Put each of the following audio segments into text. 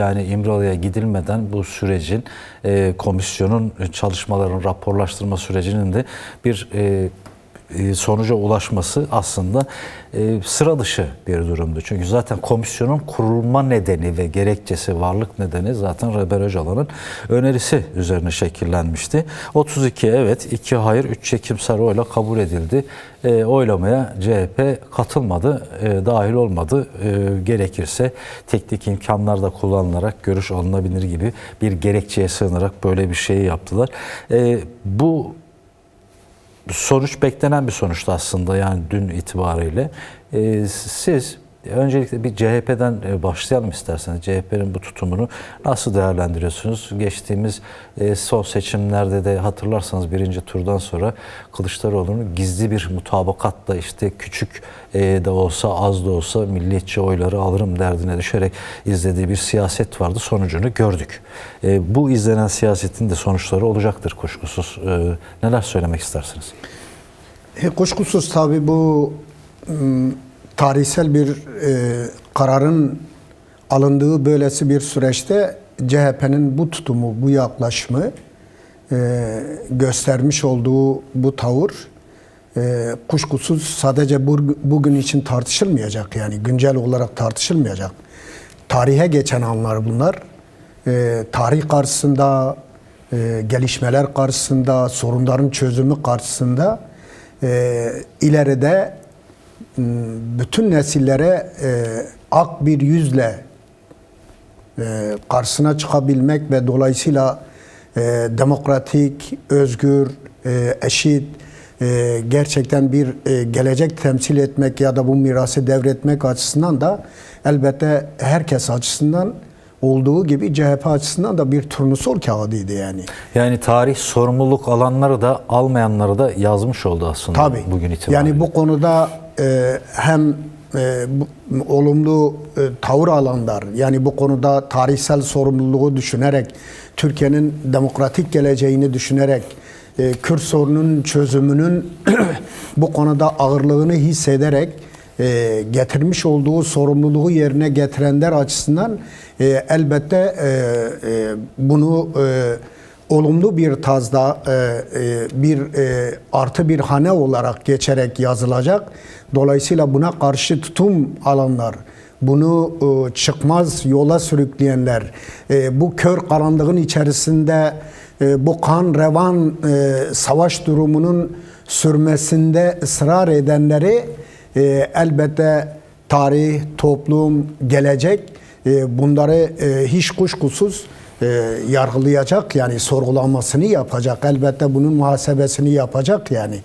Yani İmralı'ya gidilmeden bu sürecin e, komisyonun çalışmaların raporlaştırma sürecinin de bir e, e, sonuca ulaşması aslında e, sıra dışı bir durumdu. Çünkü zaten komisyonun kurulma nedeni ve gerekçesi, varlık nedeni zaten Reber Öcalan'ın önerisi üzerine şekillenmişti. 32 evet, 2 hayır, 3 çekimsel oyla kabul edildi. E, oylamaya CHP katılmadı, e, dahil olmadı. E, gerekirse teknik imkanlar da kullanılarak görüş alınabilir gibi bir gerekçeye sığınarak böyle bir şeyi yaptılar. E, bu sonuç beklenen bir sonuçtu aslında yani dün itibariyle. Ee, siz öncelikle bir CHP'den e, başlayalım isterseniz. CHP'nin bu tutumunu nasıl değerlendiriyorsunuz? Geçtiğimiz e, son seçimlerde de hatırlarsanız birinci turdan sonra Kılıçdaroğlu'nun gizli bir mutabakatla işte küçük e, de olsa az da olsa milliyetçi oyları alırım derdine düşerek izlediği bir siyaset vardı. Sonucunu gördük. E, Bu izlenen siyasetin de sonuçları olacaktır kuşkusuz. E, Neler söylemek istersiniz? E, kuşkusuz tabii bu tarihsel bir e, kararın alındığı böylesi bir süreçte CHP'nin bu tutumu, bu yaklaşımı e, göstermiş olduğu bu tavır e, kuşkusuz sadece bu, bugün için tartışılmayacak yani güncel olarak tartışılmayacak. Tarihe geçen anlar bunlar. E, tarih karşısında, e, gelişmeler karşısında, sorunların çözümü karşısında e, ileride bütün nesillere e, ak bir yüzle e, karşısına çıkabilmek ve dolayısıyla e, demokratik, özgür, e, eşit, e, gerçekten bir e, gelecek temsil etmek ya da bu mirası devretmek açısından da elbette herkes açısından olduğu gibi CHP açısından da bir turnusol kağıdıydı yani. Yani tarih sorumluluk alanları da almayanları da yazmış oldu aslında Tabii. bugün itibariyle. Yani bu konuda e, hem e, bu, olumlu e, tavır alanlar, yani bu konuda tarihsel sorumluluğu düşünerek, Türkiye'nin demokratik geleceğini düşünerek, e, Kürt sorunun çözümünün bu konuda ağırlığını hissederek e, getirmiş olduğu sorumluluğu yerine getirenler açısından e, elbette e, e, bunu e, olumlu bir tazda e, e, bir e, artı bir hane olarak geçerek yazılacak. Dolayısıyla buna karşı tutum alanlar, bunu çıkmaz yola sürükleyenler, bu kör karanlığın içerisinde bu kan revan savaş durumunun sürmesinde ısrar edenleri elbette tarih, toplum, gelecek bunları hiç kuşkusuz e, yargılayacak yani sorgulamasını yapacak. Elbette bunun muhasebesini yapacak yani.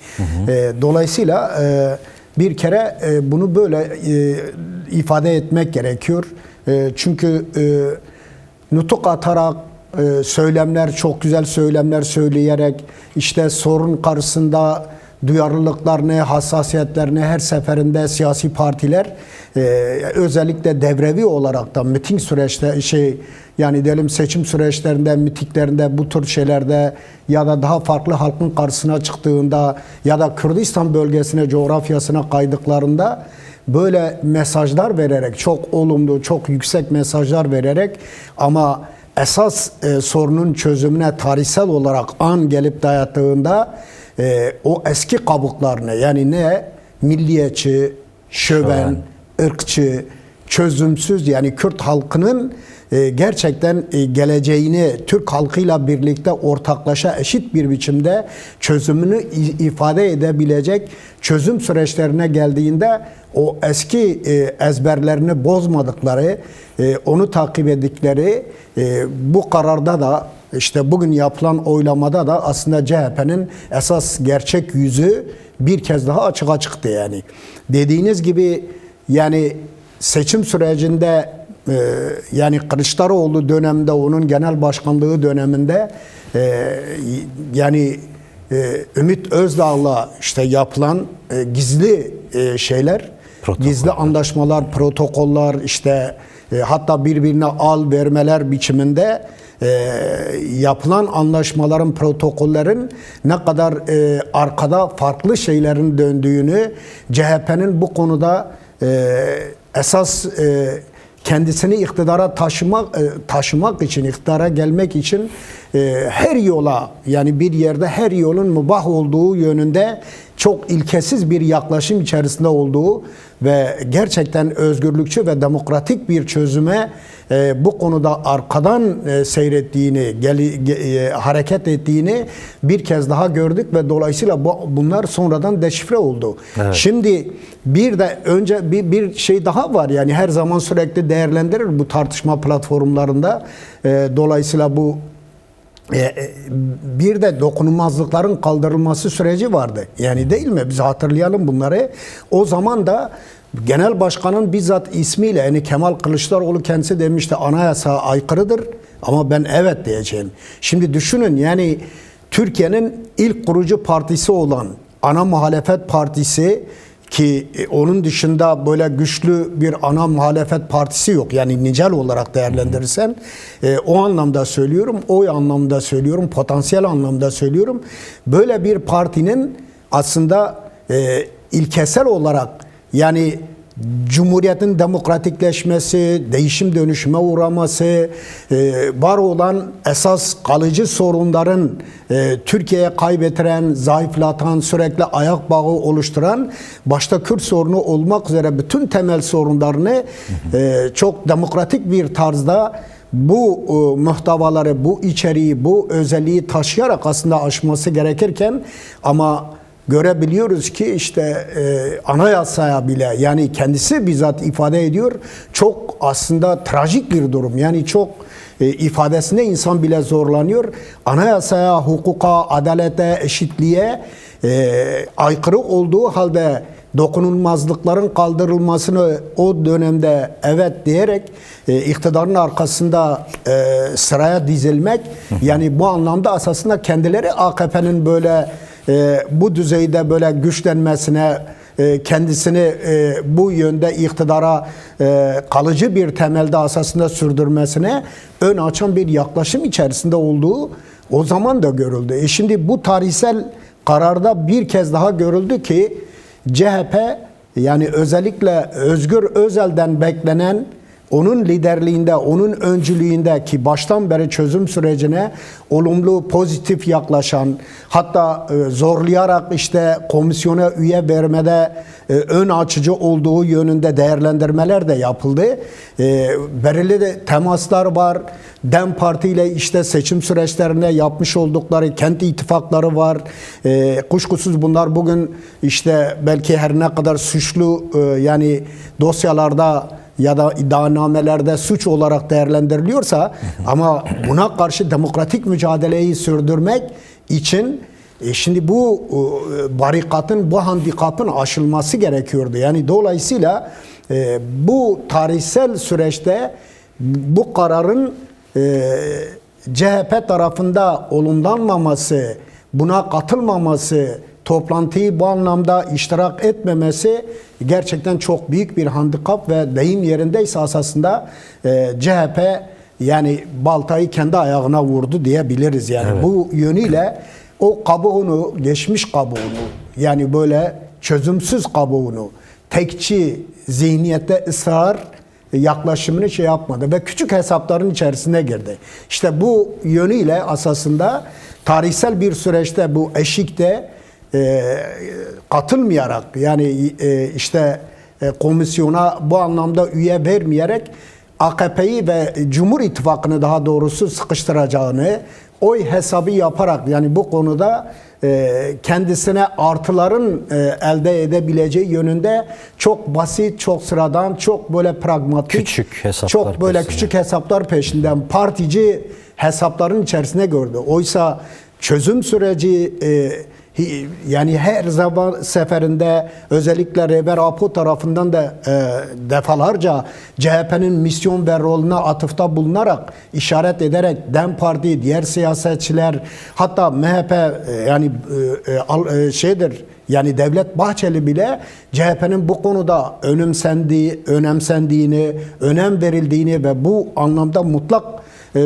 E, dolayısıyla e, bir kere e, bunu böyle e, ifade etmek gerekiyor. E, çünkü e, nutuk atarak e, söylemler çok güzel söylemler söyleyerek işte sorun karşısında duyarlılıklarını, hassasiyetlerini her seferinde siyasi partiler e, özellikle devrevi olarak da miting süreçte şey yani diyelim seçim süreçlerinde, mitinglerinde bu tür şeylerde ya da daha farklı halkın karşısına çıktığında ya da Kürdistan bölgesine, coğrafyasına kaydıklarında böyle mesajlar vererek çok olumlu, çok yüksek mesajlar vererek ama esas e, sorunun çözümüne tarihsel olarak an gelip dayattığında e, o eski kabuklarını yani ne? Milliyetçi, şöven, ırkçı, çözümsüz yani Kürt halkının e, gerçekten e, geleceğini Türk halkıyla birlikte ortaklaşa eşit bir biçimde çözümünü ifade edebilecek çözüm süreçlerine geldiğinde o eski e, ezberlerini bozmadıkları, e, onu takip ettikleri e, bu kararda da işte bugün yapılan oylamada da aslında CHP'nin esas gerçek yüzü bir kez daha açığa çıktı yani. Dediğiniz gibi yani seçim sürecinde e, yani Kılıçdaroğlu döneminde onun genel başkanlığı döneminde e, yani e, Ümit Özdağ'la işte yapılan e, gizli e, şeyler, Protokoller. gizli anlaşmalar, protokoller işte e, hatta birbirine al vermeler biçiminde e, yapılan anlaşmaların, protokollerin ne kadar e, arkada farklı şeylerin döndüğünü CHP'nin bu konuda e, esas e, kendisini iktidara taşımak e, taşımak için, iktidara gelmek için her yola yani bir yerde her yolun mübah olduğu yönünde çok ilkesiz bir yaklaşım içerisinde olduğu ve gerçekten özgürlükçü ve demokratik bir çözüme e, bu konuda arkadan e, seyrettiğini, geli, ge- e, hareket ettiğini bir kez daha gördük ve dolayısıyla bu, bunlar sonradan deşifre oldu. Evet. Şimdi bir de önce bir, bir şey daha var yani her zaman sürekli değerlendirir bu tartışma platformlarında. E, dolayısıyla bu bir de dokunulmazlıkların kaldırılması süreci vardı. Yani değil mi? Biz hatırlayalım bunları. O zaman da Genel Başkan'ın bizzat ismiyle yani Kemal Kılıçdaroğlu kendisi demişti anayasa aykırıdır ama ben evet diyeceğim. Şimdi düşünün yani Türkiye'nin ilk kurucu partisi olan ana muhalefet partisi ki e, onun dışında böyle güçlü bir ana muhalefet partisi yok. Yani nicel olarak değerlendirirsen e, o anlamda söylüyorum, o anlamda söylüyorum, potansiyel anlamda söylüyorum. Böyle bir partinin aslında e, ilkesel olarak yani Cumhuriyetin demokratikleşmesi, değişim dönüşüme uğraması, e, var olan esas kalıcı sorunların e, Türkiye'ye kaybettiren, zayıflatan, sürekli ayak bağı oluşturan, başta Kürt sorunu olmak üzere bütün temel sorunlarını e, çok demokratik bir tarzda bu e, muhtavaları, bu içeriği, bu özelliği taşıyarak aslında aşması gerekirken ama görebiliyoruz ki işte e, anayasaya bile yani kendisi bizzat ifade ediyor çok aslında trajik bir durum. Yani çok e, ifadesinde insan bile zorlanıyor. Anayasaya, hukuka, adalete, eşitliğe e, aykırı olduğu halde dokunulmazlıkların kaldırılmasını o dönemde evet diyerek e, iktidarın arkasında e, sıraya dizilmek yani bu anlamda esasında kendileri AKP'nin böyle e, bu düzeyde böyle güçlenmesine e, kendisini e, bu yönde iktidara e, kalıcı bir temelde asasında sürdürmesine ön açan bir yaklaşım içerisinde olduğu o zaman da görüldü. E şimdi bu tarihsel kararda bir kez daha görüldü ki CHP yani özellikle Özgür Özel'den beklenen onun liderliğinde, onun öncülüğünde ki baştan beri çözüm sürecine olumlu, pozitif yaklaşan, hatta e, zorlayarak işte komisyona üye vermede e, ön açıcı olduğu yönünde değerlendirmeler de yapıldı. E, belirli de temaslar var. DEM Parti ile işte seçim süreçlerine yapmış oldukları kent ittifakları var. Kuşkusuz bunlar bugün işte belki her ne kadar suçlu yani dosyalarda ya da iddianamelerde suç olarak değerlendiriliyorsa ama buna karşı demokratik mücadeleyi sürdürmek için e şimdi bu e, barikatın, bu handikapın aşılması gerekiyordu. Yani dolayısıyla e, bu tarihsel süreçte bu kararın e, CHP tarafında olumlanmaması, buna katılmaması, toplantıyı bu anlamda iştirak etmemesi gerçekten çok büyük bir handikap ve deyim yerindeyse asasında e, CHP yani baltayı kendi ayağına vurdu diyebiliriz yani. Bu yönüyle o kabuğunu, geçmiş kabuğunu yani böyle çözümsüz kabuğunu, tekçi zihniyette ısrar yaklaşımını şey yapmadı ve küçük hesapların içerisine girdi. İşte bu yönüyle asasında tarihsel bir süreçte bu eşikte e, katılmayarak yani e, işte e, komisyona bu anlamda üye vermeyerek AKP'yi ve Cumhur İttifakı'nı daha doğrusu sıkıştıracağını oy hesabı yaparak yani bu konuda e, kendisine artıların e, elde edebileceği yönünde çok basit, çok sıradan, çok böyle pragmatik, Küçük hesaplar çok böyle peşinde. küçük hesaplar peşinden partici hesapların içerisine gördü. Oysa çözüm süreci e, yani her zaman seferinde özellikle Reber Apo tarafından da e, defalarca CHP'nin misyon ve rolüne atıfta bulunarak işaret ederek DEM Parti, diğer siyasetçiler hatta MHP e, yani e, e, e, şeydir yani Devlet Bahçeli bile CHP'nin bu konuda önemsendiği, önemsendiğini, önem verildiğini ve bu anlamda mutlak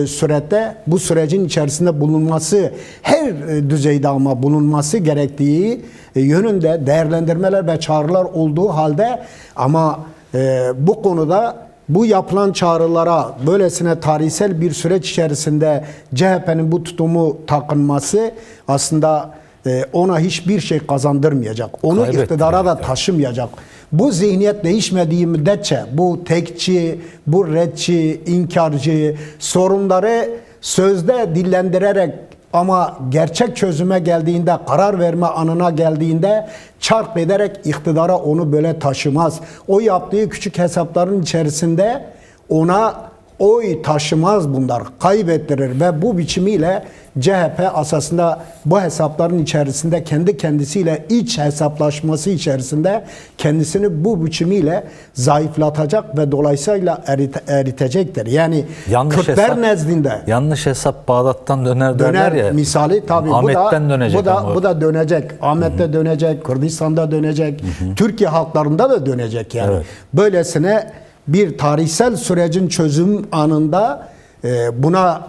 surette bu sürecin içerisinde bulunması her e, düzeyde ama bulunması gerektiği e, yönünde değerlendirmeler ve çağrılar olduğu halde ama e, bu konuda bu yapılan çağrılara böylesine tarihsel bir süreç içerisinde CHP'nin bu tutumu takınması aslında e, ona hiçbir şey kazandırmayacak. Onu Kaybettirecek, iktidara da taşımayacak. Bu zihniyet değişmediği müddetçe bu tekçi, bu redçi, inkarcı sorunları sözde dillendirerek ama gerçek çözüme geldiğinde, karar verme anına geldiğinde çarp ederek iktidara onu böyle taşımaz. O yaptığı küçük hesapların içerisinde ona oy taşımaz bunlar, kaybettirir ve bu biçimiyle CHP asasında bu hesapların içerisinde kendi kendisiyle iç hesaplaşması içerisinde kendisini bu biçimiyle zayıflatacak ve dolayısıyla erite- eritecektir. Yani Kürtler nezdinde yanlış hesap Bağdat'tan döner, derler döner ya. misali tabii Ahmet'ten bu da, dönecek bu da, ama. bu da dönecek. Ahmet'te dönecek, Kürdistan'da dönecek, Türkiye halklarında da dönecek yani. Evet. Böylesine bir tarihsel sürecin çözüm anında e, buna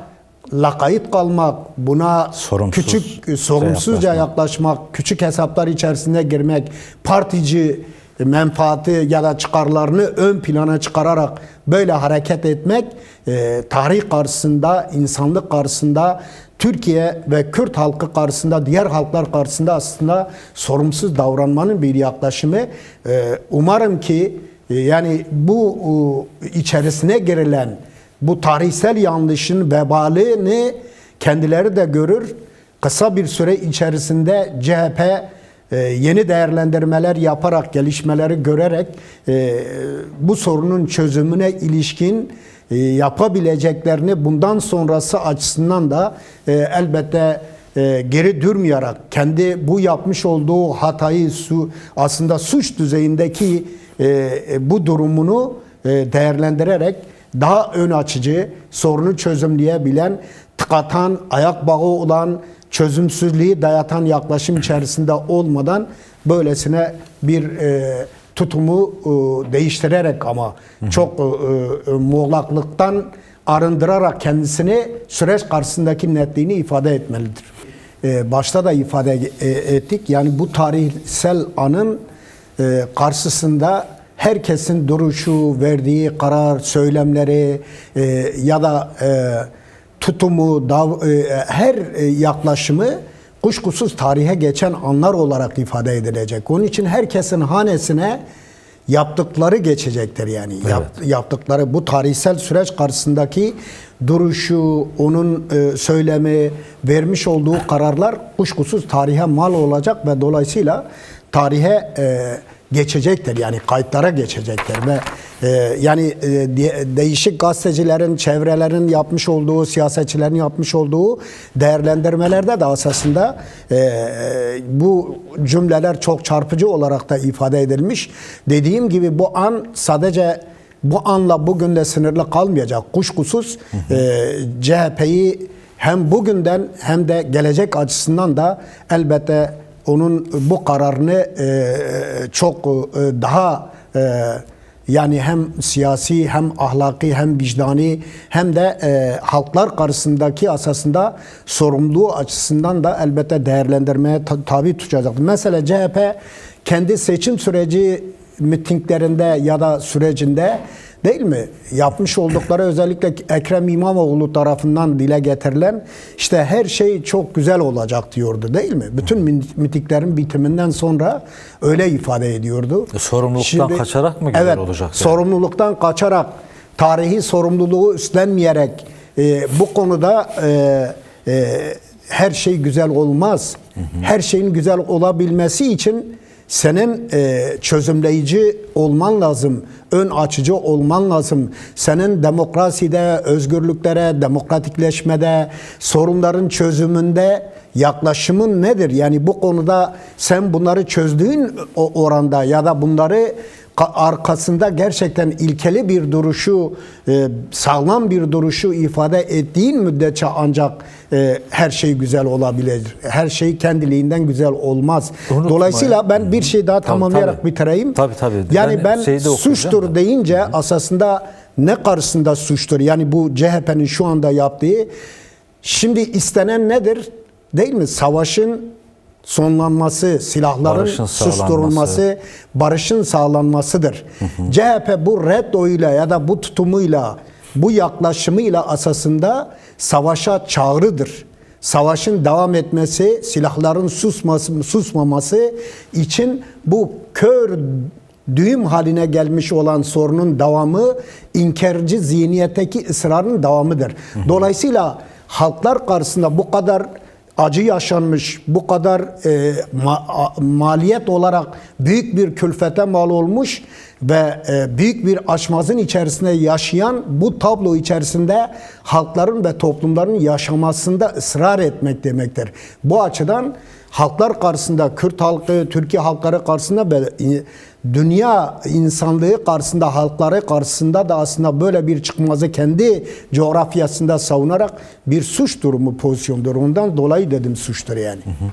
lakayt kalmak, buna Sorumsuz küçük e, sorumsuzca yaklaşmak. yaklaşmak, küçük hesaplar içerisine girmek, partici menfaati ya da çıkarlarını ön plana çıkararak böyle hareket etmek e, tarih karşısında, insanlık karşısında, Türkiye ve Kürt halkı karşısında, diğer halklar karşısında aslında sorumsuz davranmanın bir yaklaşımı. E, umarım ki yani bu e, içerisine girilen bu tarihsel yanlışın vebalini kendileri de görür. Kısa bir süre içerisinde CHP e, yeni değerlendirmeler yaparak, gelişmeleri görerek e, bu sorunun çözümüne ilişkin e, yapabileceklerini bundan sonrası açısından da e, elbette e, geri durmayarak kendi bu yapmış olduğu hatayı su aslında suç düzeyindeki e, e, bu durumunu e, değerlendirerek daha ön açıcı, sorunu çözümleyebilen, tıkatan, ayak bağı olan, çözümsüzlüğü dayatan yaklaşım içerisinde olmadan böylesine bir e, tutumu e, değiştirerek ama çok e, e, muğlaklıktan arındırarak kendisini süreç karşısındaki netliğini ifade etmelidir. E, başta da ifade e, ettik. Yani bu tarihsel anın e, karşısında herkesin duruşu, verdiği karar, söylemleri ya da tutumu, her yaklaşımı kuşkusuz tarihe geçen anlar olarak ifade edilecek. Onun için herkesin hanesine yaptıkları geçecektir yani. Yap- yaptıkları bu tarihsel süreç karşısındaki duruşu, onun e, söylemi, vermiş olduğu kararlar kuşkusuz tarihe mal olacak ve dolayısıyla tarihe e, geçecektir yani kayıtlara geçecektir ve e, yani de- değişik gazetecilerin, çevrelerin yapmış olduğu, siyasetçilerin yapmış olduğu değerlendirmelerde de esasında e, bu cümleler çok çarpıcı olarak da ifade edilmiş. Dediğim gibi bu an sadece bu anla bugün de sınırlı kalmayacak. Kuşkusuz e, CHP'yi hem bugünden hem de gelecek açısından da elbette onun bu kararını e, çok e, daha e, yani hem siyasi hem ahlaki hem vicdani hem de e, halklar karşısındaki asasında sorumluluğu açısından da elbette değerlendirmeye ta- tabi tutacaktır. Mesela CHP kendi seçim süreci mitinglerinde ya da sürecinde değil mi? Yapmış oldukları özellikle Ekrem İmamoğlu tarafından dile getirilen işte her şey çok güzel olacak diyordu değil mi? Bütün mitinglerin bitiminden sonra öyle ifade ediyordu. E, sorumluluktan kaçarak mı güzel evet, olacak yani? Sorumluluktan kaçarak, tarihi sorumluluğu üstlenmeyerek e, bu konuda e, e, her şey güzel olmaz. Her şeyin güzel olabilmesi için senin e, çözümleyici olman lazım, ön açıcı olman lazım. Senin demokraside, özgürlüklere, demokratikleşmede, sorunların çözümünde yaklaşımın nedir? Yani bu konuda sen bunları çözdüğün oranda ya da bunları arkasında gerçekten ilkeli bir duruşu, e, sağlam bir duruşu ifade ettiğin müddetçe ancak e, her şey güzel olabilir. Her şey kendiliğinden güzel olmaz. Unutma Dolayısıyla ben bir şey daha Tabii, tamamlayarak tabii. bitireyim. Tabii, tabii. Yani Ben ben, suçtur deyince aslında ne karşısında suçtur? Yani bu CHP'nin şu anda yaptığı şimdi istenen nedir? Değil mi? Savaşın sonlanması, silahların Barışın susturulması, barışın sağlanmasıdır. CHP bu red oyuyla ya da bu tutumuyla, bu yaklaşımıyla asasında savaşa çağrıdır. Savaşın devam etmesi, silahların susması, susmaması için bu kör düğüm haline gelmiş olan sorunun devamı inkarcı zihniyetteki ısrarın devamıdır. Dolayısıyla halklar karşısında bu kadar acı yaşanmış, bu kadar e, ma- maliyet olarak büyük bir külfete mal olmuş ve e, büyük bir açmazın içerisinde yaşayan bu tablo içerisinde halkların ve toplumların yaşamasında ısrar etmek demektir. Bu açıdan halklar karşısında, Kürt halkı, Türkiye halkları karşısında ve e, dünya insanlığı karşısında, halkları karşısında da aslında böyle bir çıkmazı kendi coğrafyasında savunarak bir suç durumu pozisyondur. Ondan dolayı dedim suçtur yani.